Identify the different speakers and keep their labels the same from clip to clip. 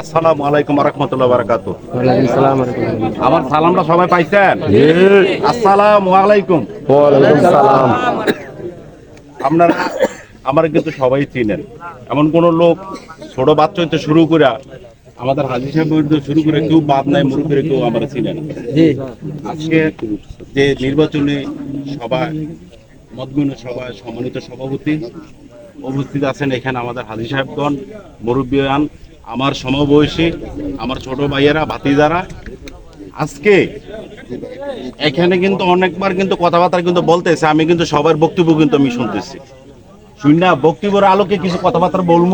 Speaker 1: আসসালামু আলাইকুম রহমতুল্লাহ বারাকাত। আমার সালামটা সবাই পাইছেন? আসসালামু আলাইকুম।
Speaker 2: সালাম।
Speaker 1: আপনারা আমার কিন্তু সবাই চিনেন। এমন কোন লোক ছোট বাচ্চা হইতে শুরু করে আমাদের হাজি সাহেব শুরু করে কেউ বাদ নাই মুরুখের কেউ আমার চিনেন। আজকে যে নির্বাচনে সভায় মতগুণ সভায় সম্মানিত সভাপতি উপস্থিত আছেন এখানে আমাদের হাজি সাহেবগণ মুরব্বিয়ান আমার সমবয়সী আমার ছোট ভাইয়েরা ভাতিজারা আজকে এখানে কিন্তু অনেকবার কিন্তু কথাবার্তা কিন্তু বলতেছে আমি কিন্তু সবার বক্তব্য কিন্তু আমি শুনতেছি। শুননা বক্তব্যের আলোকে কিছু কথাবার্তা বলব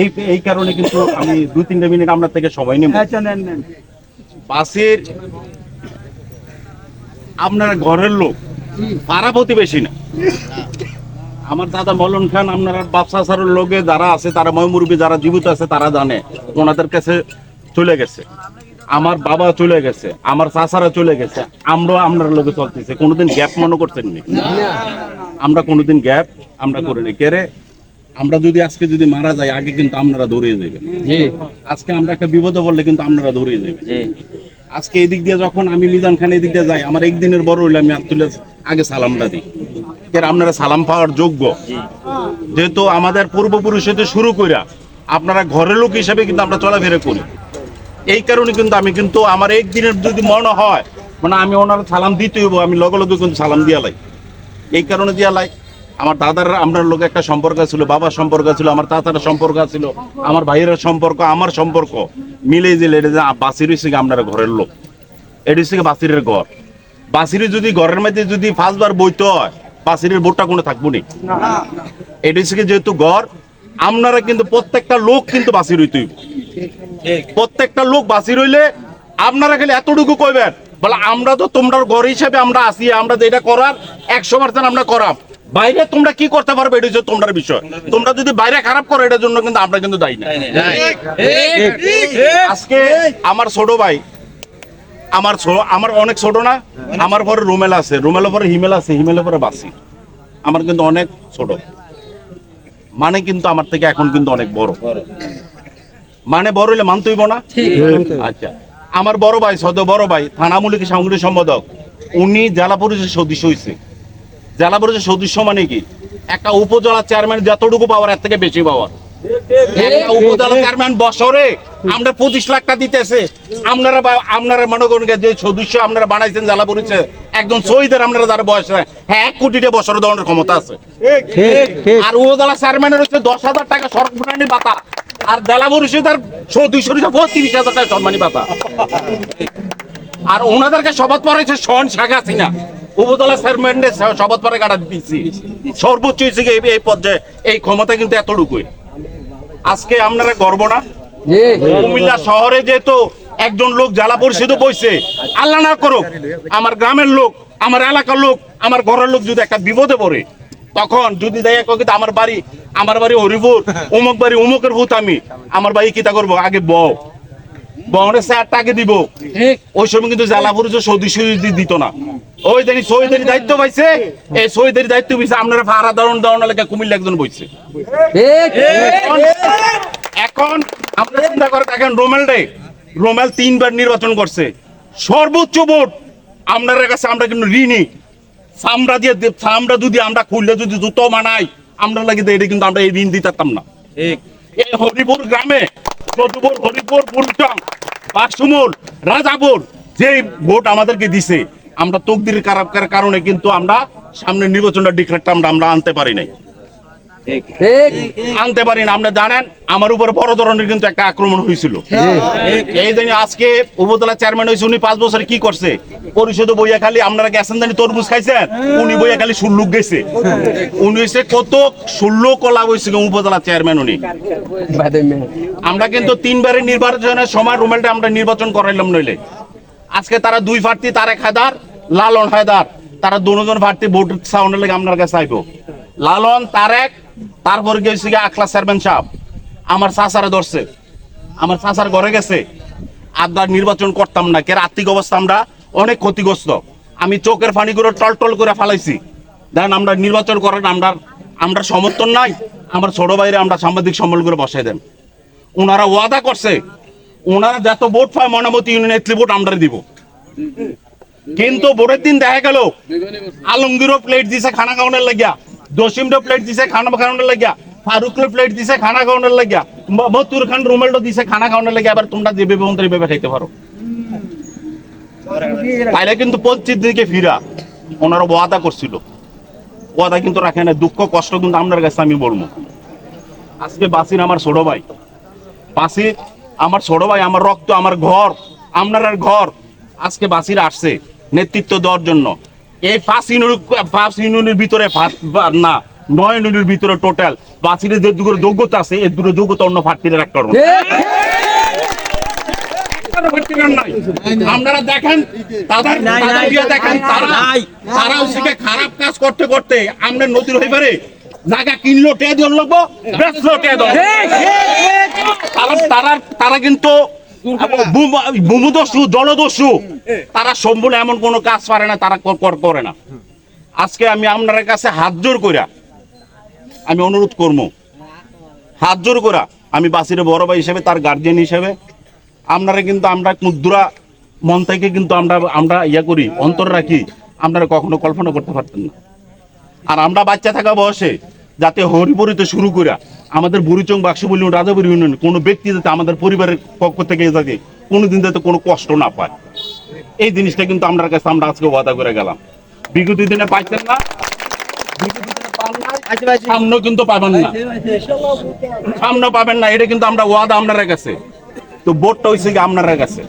Speaker 1: এই এই কারণে কিন্তু আমি দুই তিনটা মিনিট আপনার থেকে সময় নেব। বাসের আপনার ঘরের লোক পাড়া প্রতিবেশী না। আমার দাদা মলন খান আপনার বাপসা সারের লোকে যারা আছে তারা ময়মুরবি যারা জীবিত আছে তারা জানে ওনাদের কাছে চলে গেছে। আমার বাবা চলে গেছে আমার চাচারা চলে গেছে আমরাও আপনার লোকে চলতেছে কোনোদিন গ্যাপ মনে করছেন নি। আমরা কোনোদিন গ্যাপ আমরা করিনি কেরে আমরা যদি আজকে যদি মারা যাই আগে কিন্তু আপনারা ধরিয়ে যাবেন
Speaker 2: জি।
Speaker 1: আজকে আমরা একটা বিপদে পড়লে কিন্তু আপনারা ধরিয়ে যাবেন
Speaker 2: জি।
Speaker 1: আজকে এদিক দিয়ে যখন আমি মিজান খান এদিক দিয়ে যাই আমার একদিনের বড় হইলে আমি তুলে আগে সালামটা দিই। এর আপনারা সালাম পাওয়ার যোগ্য। যেহেতু আমাদের পূর্বপুরুষ হতে শুরু কইরা আপনারা ঘরের লোক হিসেবে কিন্তু আমরা চলাফেরা করি। এই কারণে কিন্তু আমি কিন্তু আমার একদিনের যদি মনে হয় মানে আমি ওনার সালাম দিতে হইব, আমি লগে লগে কিন্তু সালাম দিয়া লাই। এই কারণে দিয়া লাই। আমার দাদার, আপনার লোক একটা সম্পর্ক ছিল, বাবার সম্পর্ক ছিল, আমার তাতার সম্পর্ক ছিল, আমার ভাইয়ের সম্পর্ক, আমার সম্পর্ক, মিলে যে এটা যে বাসির গিয়ে আপনার ঘরের লোক। এটি হচ্ছে বাসিরের ঘর। বাসিরে যদি ঘরের মধ্যে যদি পাঁচবার বইতে হয় বাসিরের বোটটা কোনো থাকব নি। এটি হচ্ছে যেহেতু ঘর আপনারা কিন্তু প্রত্যেকটা লোক কিন্তু বাসির হইতে হইব। প্রত্যেকটা লোক বাসি রইলে আপনারা খালি এতটুকু কইবেন বলে আমরা তো তোমরা ঘর হিসেবে আমরা আসি আমরা যেটা করার একশো পার্সেন্ট আমরা করাম। বাইরে তোমরা কি করতে পারবে এটা হচ্ছে তোমরা বিষয়। তোমরা যদি বাইরে খারাপ করো এটার জন্য কিন্তু আমরা কিন্তু দায়ী না। আজকে আমার ছোট ভাই আমার আমার অনেক ছোট না আমার পরে রুমেল আছে রুমেলের পরে হিমেল আছে হিমেলের পরে বাসি। আমার কিন্তু অনেক ছোট। মানে কিন্তু আমার থেকে এখন কিন্তু অনেক বড়। মানে বড় হইলে মানতে হইব না আচ্ছা। আমার বড় ভাই সদ বড় ভাই থানা মূলিক সাংগঠনিক সম্পাদক উনি জেলা পরিষদের সদস্য হয়েছে জেলা পরিষদের সদস্য মানে কি? একটা উপজেলা চেয়ারম্যান যতটুকু পাওয়ার এর থেকে বেশি পাওয়ার। একটা উপজেলা চেয়ারম্যান বছরে আমরা পঁচিশ লাখ টাকা দিতেছে। আপনারা আপনারা যে সদস্য আপনারা বানাইছেন জেলা পরিষদ একজন শহীদের আপনারা যারা বয়স হয়, হ্যাঁ এক বছরে দেওয়ার ক্ষমতা আছে। আর উপজেলা চেয়ারম্যানের হচ্ছে দশ হাজার টাকা সরকারি ভাতা। আর জেলা পরিষদের সদস্য হিসাবে তিরিশ হাজার টাকা সম্মানী ভাতা। আর ওনাদেরকে শপথ পড়াইছে সন শেখ হাসিনা। উপজেলা চেয়ারম্যানের শপথ পরে কাটা দিচ্ছি সর্বোচ্চ এই পর্যায়ে এই ক্ষমতা কিন্তু এতটুকুই। আজকে আপনারা গর্ব না? কুমিল্লা শহরে যেহেতু একজন লোক জ্বালা পরিষদ বইছে আল্লাহ না করুক আমার গ্রামের লোক আমার এলাকার লোক আমার ঘরের লোক যদি একটা বিপদে পড়ে তখন যদি দেয় কিন্তু আমার বাড়ি আমার বাড়ি হরিপুর অমুক বাড়ি অমুকের ভূত আমি আমার বাড়ি কিতা করব? আগে বউ। স্যার টাকে দিব। ওই সময় কিন্তু জেলা পরিষদ সদস্য দি- দিত না। ওই দায়িত্ব পাইছে এই দায়িত্ব পাইছে আপনারা ভাড়া দারণ দারণ লেগে কুমিল্লা একজন বইছে। এখন এখন আমরা চিন্তা করে দেখেন রোমেল রে রোমেল তিনবার নির্বাচন করছে। সর্বোচ্চ ভোট আপনার কাছে আমরা কিন্তু ঋণী। চামড়া দিয়ে চামড়া যদি আমরা খুললে যদি জুতো মানাই আমরা লাগে এটা কিন্তু আমরা এই ঋণ দিতে পারতাম না। এই হরিপুর গ্রামে যদুপুর, হরিপুর পুরুষং বাসমুল রাজাপুর যে ভোট আমাদেরকে দিছে, আমরা তকদির কারণে কিন্তু আমরা সামনে নির্বাচনটা ডিক্লেয়ারটা আমরা আনতে পারি নাই। আনতে পারি না আপনি জানেন আমার উপর বড় ধরনের কিন্তু একটা আক্রমণ হয়েছিল। এই জন্য আজকে উপজেলা চেয়ারম্যান হয়েছে উনি পাঁচ বছরে কি করছে? পরিষদ বইয়া খালি আপনারা গেছেন জানি তরমুজ খাইছেন? উনি বইয়া খালি সুল্লুক গেছে। উনি হচ্ছে কত ষোলো কলা হয়েছে উপজেলা চেয়ারম্যান উনি। আমরা কিন্তু তিনবারের নির্বাচনের সময় রুমেলটা আমরা নির্বাচন করাইলাম নইলে। আজকে তারা দুই প্রার্থী তারেক হায়দার লালন হায়দার। তারা দুজন প্রার্থী ভোট সাউন্ডের লেগে আপনার কাছে আইব। লালন, তারেক, তারপর গেছে আকলা চেয়ারম্যান সাহেব। আমার চাচারা ধরছে। আমার চাচার ঘরে গেছে। আদার নির্বাচন করতাম না। কেন আর্থিক অবস্থা আমরা অনেক ক্ষতিগ্রস্ত। আমি চোখের পানিগুলো টল টল করে ফালাইছি। দেখেন আমরা নির্বাচন করেন আমরা আমরা সমর্থন নাই। আমার ছোট ভাইরে আমরা সাংবাদিক সম্মেলন করে বসাই দেন। ওনারা ওয়াদা করছে ওনারা যত ভোট পায় মনামতি ইউনিয়ন নেত্রী ভোট আমরা দিব। কিন্তু ভোটের দিন দেখা গেল, আলমগীরও প্লেট দিছে খানা খাওয়ানোর লাগিয়া। দশিমরও প্লেট দিছে, খানা খাওয়ানোর লাগিয়া। ফারুকের প্লেট দিছে, খানা খাওয়ানোর লাগিয়া। মতুর খান রুমেলও দিছে, খানা খাওয়ানোর লাগিয়া। আবার তোমরা যে বেবে বেবে খাইতে পারো। তাইলে কিন্তু পঞ্চিত দিকে ফিরা। ওনারা ওয়াদা করছিল। ওয়াদা কিন্তু রাখে না দুঃখ, কষ্ট কিন্তু আপনার কাছে আমি বলব। আজকে বাসির আমার ছোট ভাই। বাসির আমার ছোট ভাই, আমার রক্ত, আমার ঘর আপনার ঘর। আজকে বাসির আসছে নেতৃত্ব দেওয়ার জন্য। এই পাঁচ ইউনিট পাঁচ ইউনিটের ভিতরে পাঁচ- না নয় ইউনিটের ভিতরে টোটাল বাসিরের যে দুটো যোগ্যতা আছে এই দুটো যোগ্যতা অন্য ফাটিরে রাখতে পারব আপনারা দেখেন দেখেন তারা খারাপ কাজ করতে করতে আমরা নদীর হয়ে পারে জায়গা কিনলো টে দিয়ে লাগবো বেচলো টে দাও তারা তারা কিন্তু ভূমিদস্যু জলদস্যু তারা সম্পূর্ণ এমন কোনো কাজ পারে না তারা কর- কর- করে না। আজকে আমি আপনার কাছে হাত জোর কইরা আমি অনুরোধ করব হাত জোর করা আমি বাসিরে বড় ভাই হিসেবে তার গার্জিয়ান হিসেবে আপনারা কিন্তু আমরা মুদ্রা মন থেকে কিন্তু আমরা আমরা ইয়া করি অন্তর রাখি। আপনারা কখনো কল্পনা করতে পারতেন না। আর আমরা বাচ্চা থাকা বয়সে যাতে হরিপরিতে শুরু করে আমাদের বুড়িচং বাক্সবলি রাজাবুরি ইউনিয়ন কোনো ব্যক্তি যাতে আমাদের পরিবারের পক্ষ থেকে যাতে কোনোদিন যাতে কোনো কষ্ট না পায়। এই জিনিসটা কিন্তু আমরা কাছে আমরা আজকে ওয়াদা করে গেলাম। বিগত দিনে পাইতেন না? বিগত দিনে পান নাই, সামনেও কিন্তু পাবেন না। সামনে পাবেন না এটা কিন্তু আমরা ওয়াদা আপনার কাছে। তো ভোটটা হয়েছে কি আপনার কাছে?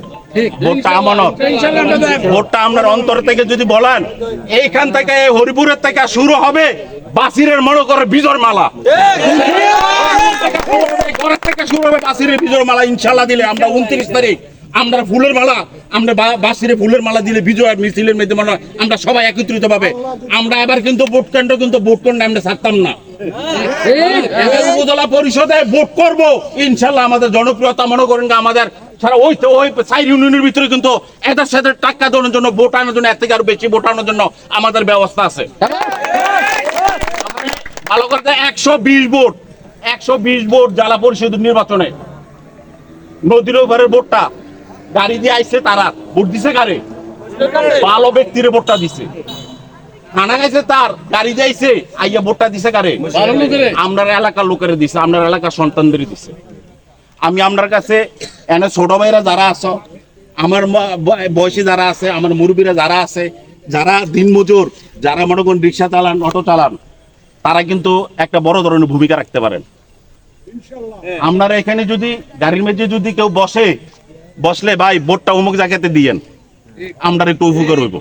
Speaker 1: ভোটটা আমানত। ভোটটা আপনার অন্তর থেকে যদি বলেন এইখান থেকে হরিপুরের থেকে শুরু হবে। বাসিরের মনে করে বিজয় মালা। বাসিরের মালা, ইনশাল্লাহ দিলে আমরা উনত্রিশ তারিখ, আমরা ফুলের মালা, আমরা বাসিরে ফুলের মালা দিলে বিজয় মিছিলের মধ্যে মনে আমরা সবাই একত্রিত ভাবে আমরা এবার কিন্তু ভোট কিন্তু আমরা ছাড়তাম না। উপজেলা পরিষদে ভোট করব, ইনশাল্লাহ আমাদের জনপ্রিয়তা মনে করেন আমাদের সারা ওই ওই সাইড ইউনিয়নের ভিতরে কিন্তু এদের সাথে টাকা দেওয়ার জন্য, ভোট আনার জন্য, এর থেকে আরও বেশি ভোট আনার জন্য আমাদের ব্যবস্থা আছে। ভালো করতে একশো বিশ ভোট। একশো বিশ ভোট জেলা পরিষদ নির্বাচনে। নদীর ওভারের ভোটটা। গাড়ি দিয়ে আইছে তারা। ভোট দিছে কারে? ভালো ব্যক্তির ভোটটা দিছে। খানা গাইছে তার। গাড়ি যাইছে আইয়া ভোটটা দিছে কারে? এলাকার লোকের দিছে। আপনার এলাকার সন্তানদের দিছে। আমি আপনার কাছে এনে ছোট ভাইরা যারা আছো আমার বয়সী যারা আছে আমার মুরব্বীরা যারা আছে যারা দিনমজুর যারা মনে করেন রিক্সা চালান অটো চালান তারা কিন্তু একটা বড় ধরনের ভূমিকা রাখতে পারেন। আপনারা এখানে যদি গাড়ির মেঝে যদি কেউ বসে বসলে ভাই ভোটটা অমুক জায়গাতে দিয়েন। আমরা একটু উপকার হইব।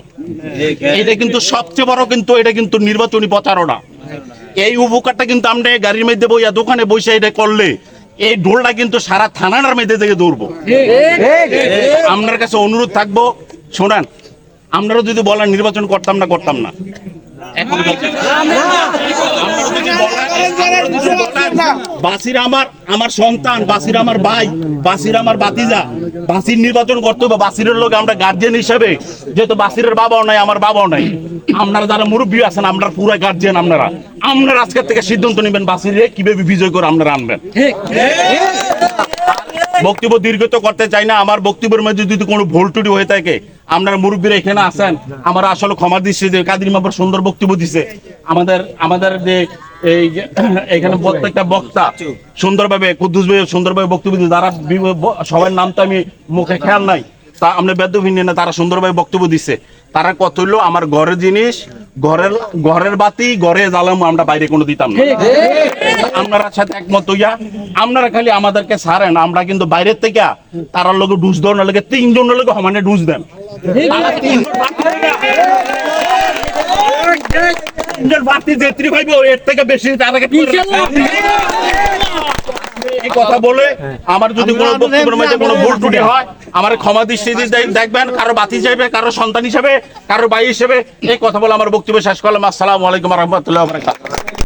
Speaker 1: এটা কিন্তু সবচেয়ে বড় কিন্তু এটা কিন্তু নির্বাচনী প্রচারণা। এই উপকারটা কিন্তু আমরা গাড়ির মধ্যে বইয়া দোকানে বসে এটা করলে এই ঢোলটা কিন্তু সারা থানার মধ্যে থেকে দৌড়বো আপনার কাছে অনুরোধ থাকব শোনান আপনারা যদি বলেন নির্বাচন করতাম না করতাম না। বাসির আমার আমার সন্তান, বাসির আমার ভাই, বাসির আমার বাতিজা বাসির নির্বাচন করতে হবে, বাসিরের লোক আমরা গার্জিয়ান হিসেবে। যেহেতু বাসিরের বাবাও নাই, আমার বাবাও নাই। আপনারা যারা মুরব্বী আছেন আপনারা পুরো গার্জিয়ান আপনারা। আপনারা আজকের থেকে সিদ্ধান্ত নেবেন বাসিরে কীভাবে বিজয় করে আপনারা আনবেন। বক্তব্য দীর্ঘত করতে চাই না। আমার বক্তব্যের মধ্যে যদি কোনো ভুল টুটি হয়ে থাকে, আপনার মুরব্বীরা এখানে আসেন, আমার আসলে ক্ষমা দিচ্ছে যে কাদির মাবার সুন্দর বক্তব্য দিছে। আমাদের আমাদের যে এই এখানে প্রত্যেকটা বক্তা সুন্দরভাবে, কুদ্দুস ভাই সুন্দরভাবে বক্তব্য দিচ্ছে যারা সবার নাম তো আমি মুখে খেয়াল নাই। তা আমরা বেদ্যহীন না তারা সুন্দরভাবে বক্তব্য দিচ্ছে তারা কত হইল আমার ঘরের জিনিস ঘরের ঘরের বাতি ঘরে জ্বালাম আমরা বাইরে কোনো দিতাম না। আপনারা সাথে একমত হইয়া আপনারা খালি আমাদেরকে ছাড়েন আমরা কিন্তু বাইরের থেকে তার লোক ডুস দেওয়ার লোকে তিনজনের লোক সমানে ডুস দেন। তারা প্রার্থী যেত্রী ভাইব এর থেকে বেশি তাদেরকে এই কথা বলে আমার যদি কোনো বক্তব্যের মধ্যে কোনো ভুল ত্রুটি হয় আমার ক্ষমা দৃষ্টি দিয়ে দেখবেন কারও বাতি হিসেবে কারও সন্তান হিসেবে কারও ভাই হিসেবে এই কথা বলে আমার বক্তব্য শেষ করলাম। আসসালামু আলাইকুম রহমতুল্লাহ